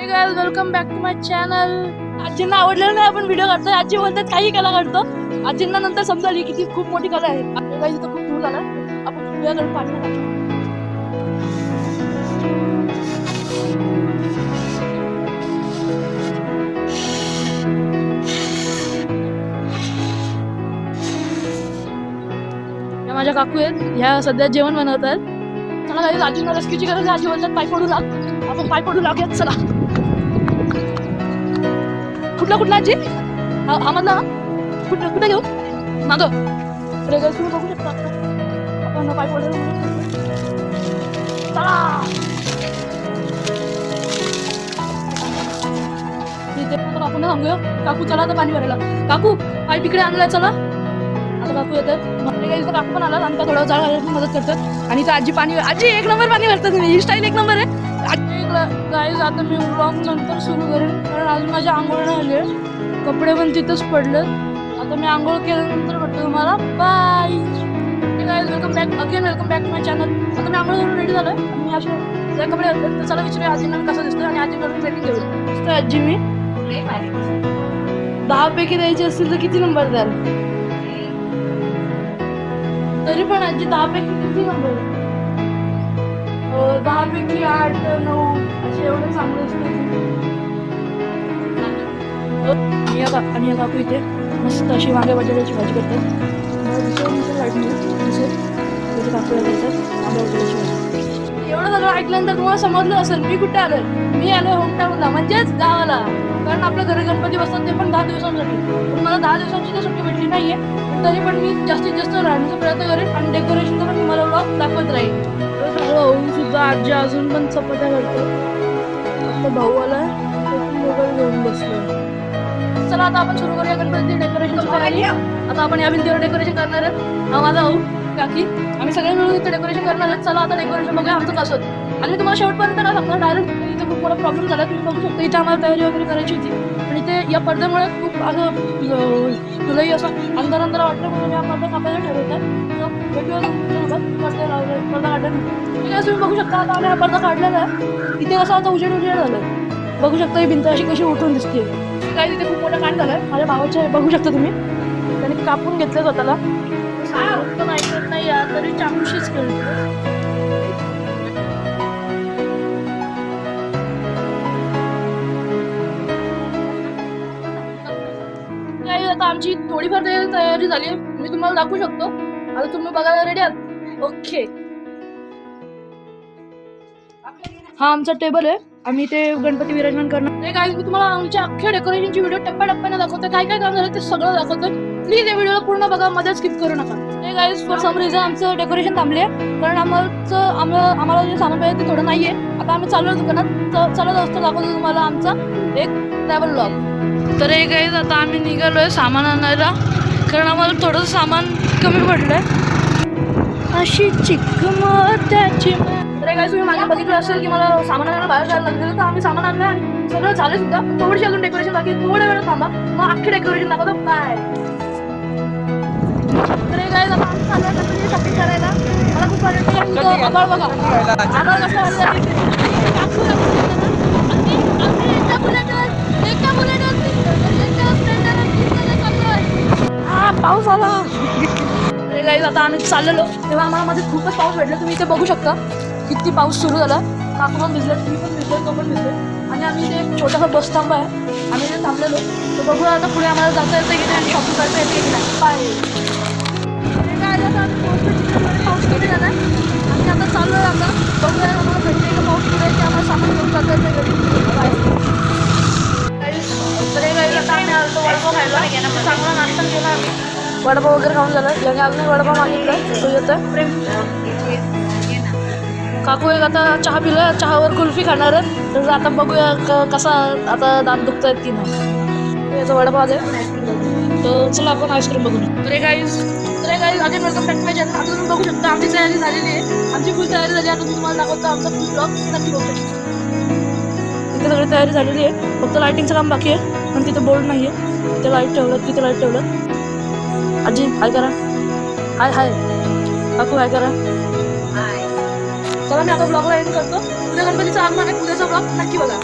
Welcome back to my channel आजींना आवडलेलं नाही आपण व्हिडिओ काढतोय. आजी बोलतात काही कला काढतो. आजींना नंतर समजाली की ती खूप मोठी कला आहे. आपल्या काही खूप दूर झाला. आपण सूर्याकडे पाणी टाकू. या माझ्या काकू आहेत. ह्या सध्या जेवण बनवतात चला काही आजींना रेस्क्यूची गरज आहे. आजी बोलतात पाय पडू लाग. आपण पाय पडू लागूयात चला. कुठला कुठला आजी? हा हा मधला कुठं कुठे घेऊ? माग. रेगल्स तुम्ही बघू शकता आपण पाय पडू चला. आपण सांगूया काकू चला आता पाणी भरायला. काकू पाय तिकडे आणलाय चला. आता काकू येतात. मग काही काकू पण आला. आणि थोडा जाळ घालायला मदत करतात. आणि तर आजी पाणी आजी एक नंबर पाणी भरतात. ही स्टाईल एक नंबर आहे. गाईज आता मी ब्लॉग नंतर सुरू करेन. कारण अजून माझ्या आंघोळ नाही कपडे पण तिथंच पडले आता मी आंघोळ केल्यानंतर भेटतो तुम्हाला bye guys welcome back again welcome back my channel आता मी आंघोळ करून रेडी झालोय. मी असे जर कपडे घातले तर चला विचारूया आजी मी कसं दिसतं आणि आजीकडून रेडी घेऊ दिसतं आजी मी. दहा पैकी द्यायची असतील तर किती नंबर द्याल? तरी पण आजी दहा पैकी किती नंबर पैकी आठ नऊ असे एवढे चांगले आणि या का- आणि या काकू इथे मस्त अशी वांगे बटाट्याची भाजी करतात मला वांगे बटाट्याची भाजी एवढं सगळं ऐकल्यानंतर तुम्हाला समजलं असेल मी कुठे आलोय? मी आलोय होमटाऊनला म्हणजेच गावाला. कारण आपल्या घरी गणपती बसतात ते पण दहा दिवसांसाठी. पण मला दहा दिवसांची तर सुट्टी भेटली नाहीये. तरी पण मी जास्तीत जास्त राहण्याचा प्रयत्न करेन आणि डेकोरेशनचा पण तुम्हाला ब्लॉग दाखवत राहील आजी अजून पण चपात्या करतो आता भाऊ आला मोबाईल घेऊन बसलो. चला आता आपण सुरू करूया गणपतीची डेकोरेशनची तयारी. आता आपण या भिंतीवर डेकोरेशन करणार आहोत. हा माझा भाऊ काकी. आम्ही सगळे मिळून इथे डेकोरेशन करणार आहोत. चला आता डेकोरेशन बघूया आमचं कसं होतं. आणि मी तुम्हाला शेवटपर्यंत ना सांगणार डायरेक्ट इथे खूप मोठा प्रॉब्लेम झाला तुम्ही बघू शकता इथे आम्हाला तयारी वगैरे करायची होती. आणि ते या पडद्यामुळे खूप असं तुलाही असं अंधार अंधार वाटलं म्हणून मी आपला कापायला ठरवतात भेटूया तुमच्यासोबत. पडदा काढला. तुम्ही बघू शकता आता आम्ही हा पडदा काढलेला आहे. इथे कसं आता उजेड उजेड झालं. बघू शकता ही भिंत अशी कशी उठून दिसते. काय तिथे खूप मोठा कांड झालाय. माझ्या भावाचे बघू शकता तुम्ही. त्याने कापून घेतलं स्वतःला. पण ऐकत नाही या तरी चाकूशीच खेळतो आमची थोडीफार तयारी झाली मी तुम्हाला दाखवू शकतो. आता तुम्ही बघायला रेडी आहात? ओके हा आमचा टेबल आहे. आम्ही ते गणपती विराजमान करणार. ते काय मी तुम्हाला आमच्या अख्ख्या डेकोरेशनची व्हिडिओ टप्प्याटप्प्याने दाखवतो. काय काय काम झालं ते सगळं दाखवतो. प्लीज या व्हिडिओला पूर्ण बघा. मध्ये स्किप करू नका. हे गाईज फॉर सम रिझन आमचं डेकोरेशन थांबले कारण आम्हाला आम्हाला आम्हाला जे सामान पाहिजे ते थोडं नाहीये. आता आम्ही चाललो दुकानात चलत असतो दाखवतो तुम्हाला आमचा एक ट्रॅव्हल ब्लॉग तर हे गाईज आता आम्ही निघालोय सामान आणायला. कारण आम्हाला थोडंसं सामान कमी पडलंय. अशी चिकमत्याची तर काय तुम्ही मागे बघितलं असेल की मला सामान आणायला बाहेर जायला तर आम्ही सामान आणलं आणि सगळं झालं सुद्धा. थोडीशी अजून डेकोरेशन बाकी आहे. थोड्या वेळ थांबा. मग अख्खे डेकोरेशन दाखवतो. तर काय एका स्प्लेंडरवर चाललोय हा पाऊस आला. आता आम्ही चाललेलो. तेव्हा आम्हाला मध्ये खूपच पाऊस भेटला. तुम्ही इथे बघू शकता किती पाऊस सुरू झाला. काकू पण भिजले तुम्ही पण भिजले तो पण भिजले. आणि आम्ही इथे एक छोटासा बस थांब आहे. आम्ही इथे थांबलेलो. तर बघूया आता पुढे आम्हाला जाता येतं की नाही आणि शॉपिंग करता येते की नाही. तिथे पाऊस किती झाला आहे बघूया आम्हाला भेटते का पाऊस पुढे की आम्हाला सामान घेऊन जाता येतं घरी बाय तर काही आता आम्ही आलो वडापाव खायला चांगला नाश्ता केला आम्ही वडापाव वगैरे खाऊन झाला. याने अजून वडापाव मागितला. तो येतोय? काकू एक आता चहा पिला. चहावर कुल्फी खाणार आहे तर आता बघूया कसा आता दात दुखत आहेत की नाही. याचा वडापाव आहे तर चला आपण आईस्क्रीम बघू तर हे हे गाईज अजून वेलकम बॅक माय चॅनल आता तुम्ही बघू शकता आमची तयारी झालेली आहे. आमची फुल तयारी झाली. आता मी तुम्हाला दाखवतो आमचा फुल ब्लॉग नक्की बघू शकता. इथे सगळी तयारी झालेली आहे. फक्त लाईटिंगचं काम बाकी आहे पण तिथे बोर्ड नाही आहे तिथे लाइट ठेवलं तिथे लाइट ठेवलं. आजी हाय करा. हाय हाय काकू हाय करा. चला मी आता ब्लॉगला एंड करतो. उद्या गणपतीचं आगमन आहे उद्याचा ब्लॉग नक्की बघा.